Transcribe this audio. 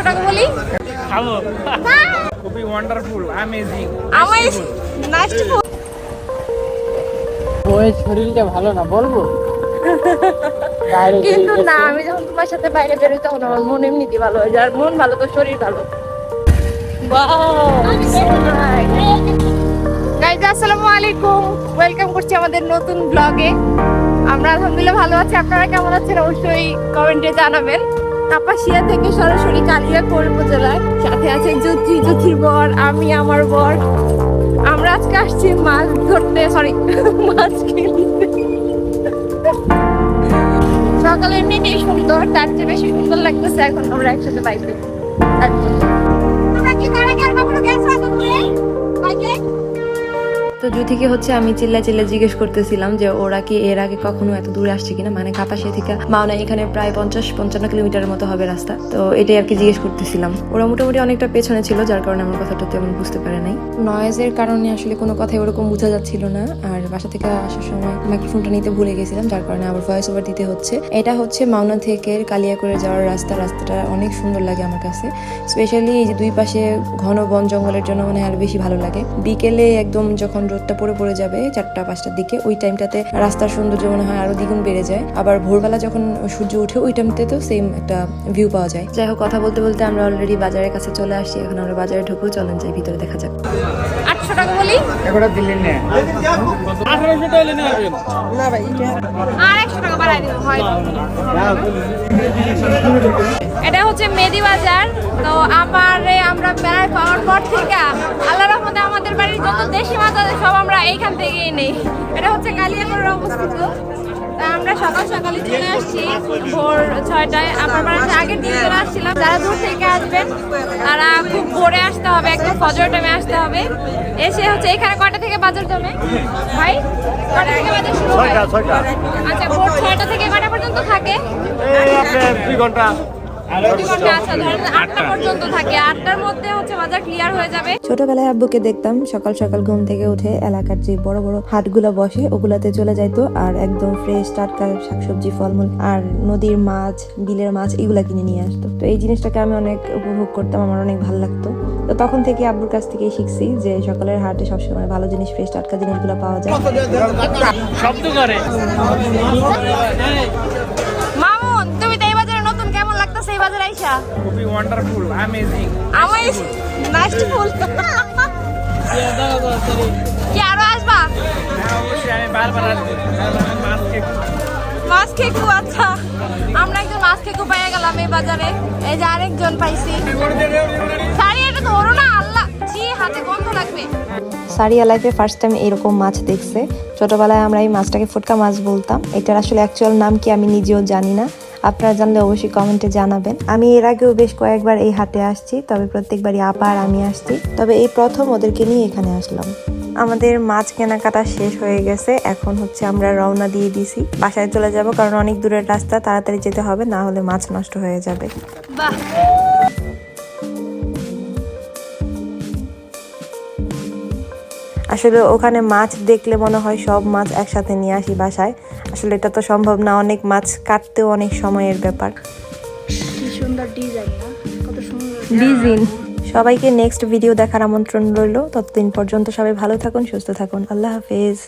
একশো টাকা বলি? খাব। খুবই ওয়ান্ডারফুল অ্যামেজিং আমার নাইস টু ওই শরীরটা ভালো না বলব? কিন্তু না আমি যখন তোমার সাথে বাইরে বেরোই তখন আমার মন এমনিতে ভালো হয়ে যায়। আর মন ভালো তো শরীর ভালো। গাইজ আসসালামু আলাইকুম। ওয়েলকাম করছি আমাদের নতুন ব্লগে আমরা আলহামদুলিল্লাহ ভালো আছি। আপনারা কেমন আছেন? অবশ্যই কমেন্টে জানাবেন। কাপাসিয়া থেকে সরাসরি কালিয়াকৈর উপজেলায়। সাথে আছে জ্যোতি, জ্যোতির বর, আমি, আমার বর। আমরা আজকে আসছি মাছ ধরতে সরি মাছ কিনতে। সকালে এমনিতেই সুন্দর, তার চেয়ে বেশি সুন্দর লাগতেছে এখন আমরা একসাথে বাইকে তোমরা কি কারা কার কখনো গেছো এত বাইকে? তো জুথিকে হচ্ছে আমি চিল্লা চিল্লা জিজ্ঞেস করতেছিলাম যে ওরা কি এর আগে কখনো এত দূরে আসছে কিনা? মানে কাপাসিয়া থেকে। মাওনা এখানে প্রায় পঞ্চাশ, পঞ্চান্ন কিলোমিটারের মতো হবে রাস্তা। তো এটাই আর কি জিজ্ঞেস করতেছিলাম। ওরা মোটামুটি অনেকটা পেছনে ছিল, যার কারণে আমার কথাটা তেমন বুঝতে পারে নাই। নয়েজের কারণে আসলে কোনো কথাই ওরকম বোঝা যাচ্ছিল না। আর বাসা থেকে আসার সময় মাইক্রোফোনটা নিতে ভুলে গেছিলাম, যার কারণে আবার ভয়েস ওভার দিতে হচ্ছে। এটা হচ্ছে মাওনা থেকে কালিয়া করে যাওয়ার রাস্তা। রাস্তাটা অনেক সুন্দর লাগে আমার কাছে। স্পেশালি এই যে দুই পাশে ঘন বন জঙ্গলের জন্য মনে আরও বেশি ভালো লাগে। বিকেলে একদম যখন রোদটা পড়ে পড়ে যাবে চারটা পাঁচটার দিকে। ওই টাইমটাতে রাস্তার সৌন্দর্য মনে হয় আরও দ্বিগুণ বেড়ে যায়। আবার ভোরবেলা যখন সূর্য উঠে ওই টাইমটাতেও সেম একটা ভিউ পাওয়া যায়। যাই হোক কথা বলতে বলতে আমরা অলরেডি বাজারের কাছে চলে আসছি এখন আমরা বাজারে ঢুকবো চলেন যাই ভিতরে দেখা যাক। আটশো টাকা বলি? এগুলো দিলেন না আঠারোশো টাকা নিয়ে আসবেন আর একশো টাকা বাড়াই দিব হয়। এটা হচ্ছে মেদি বাজার। তো আমারে আমরা বেড়ায় পাওয়ার পর থেকে আল্লাহ বাড়ির দেশি মাছ আছে সব আমরা এইখান থেকেই নেই। এটা হচ্ছে কালিয়াপুরের অবস্থিত। আমরা সকাল সকালে চলে আসছি ভোর ছয়টায়। আমার বাড়িতে আগের দিন চলে আসছিলাম। যারা দূর থেকে আসবেন তারা খুব ভোরে আসতে হবে একদম ফজর টাইমে আসতে হবে। এসে হচ্ছে এখানে কয়টা থেকে বাজার জমে ভাই কয়টা থেকে বাজার শুরু হয়? আচ্ছা ভোর ছয়টা থেকে কয়টা পর্যন্ত থাকে? দুই ঘণ্টা। থাকে। ছোটবেলায় আব্বুকে দেখতাম সকাল সকাল ঘুম থেকে উঠে এলাকার যে বড় বড় হাটগুলো বসে ওগুলাতে চলে যাইতো আর একদম ফ্রেশ টাটকা শাকসবজি ফলমূল আর নদীর মাছ বিলের মাছ এগুলা কিনে নিয়ে আসতো। তো এই জিনিসটাকে আমি অনেক উপভোগ করতাম আমার অনেক ভালো লাগতো। তো তখন থেকে আব্বুর কাছ থেকেই শিখছি যে সকালের হাটে সবসময় ভালো জিনিস ফ্রেশ টাটকা জিনিসগুলো পাওয়া যায়। শব্দ করে। লাগতেছে এই বাজারে আইসা খুবই ওয়ান্ডারফুল অ্যামেজিং আমার নাইস ফুল কি আরো আসবা হ্যাঁ অবশ্যই আমি বারবার আসবো আমি মাছ খেয়ে মাছ খেকু আচ্ছা আমরা একজন মাছ খেকু পেয়ে গেলাম এই বাজারে এই যে আরেকজন পাইছি সারিয়া লাইফে ফার্স্ট টাইম এরকম মাছ দেখছে। ছোটবেলায় আমরা এই মাছটাকে ফুটকা মাছ বলতাম। এটার আসলে অ্যাকচুয়াল নাম কি আমি নিজেও জানি না। আপনারা জানলে অবশ্যই কমেন্টে জানাবেন। আমি এর আগেও বেশ কয়েকবার এই হাটে আসছি, তবে প্রত্যেকবারই আপা আমি আসছি। তবে এই প্রথম ওদেরকে নিয়ে এখানে আসলাম। আমাদের মাছ কেনাকাটা শেষ হয়ে গেছে। এখন হচ্ছে আমরা রওনা দিয়ে দিছি। বাসায় চলে যাব কারণ অনেক দূরের রাস্তা, তাড়াতাড়ি যেতে হবে, না হলে মাছ নষ্ট হয়ে যাবে। বাহ! আসলে ওখানে মাছ দেখলে মনে হয় সব মাছ একসাথে নিয়ে আসি বাসায়। আসলে এটা তো সম্ভব না অনেক মাছ কাটতেও অনেক সময়ের ব্যাপার। ডিজিন সবাইকে নেক্সট ভিডিও দেখার আমন্ত্রণ রইল। ততদিন পর্যন্ত সবাই ভালো থাকুন সুস্থ থাকুন। আল্লাহ হাফেজ।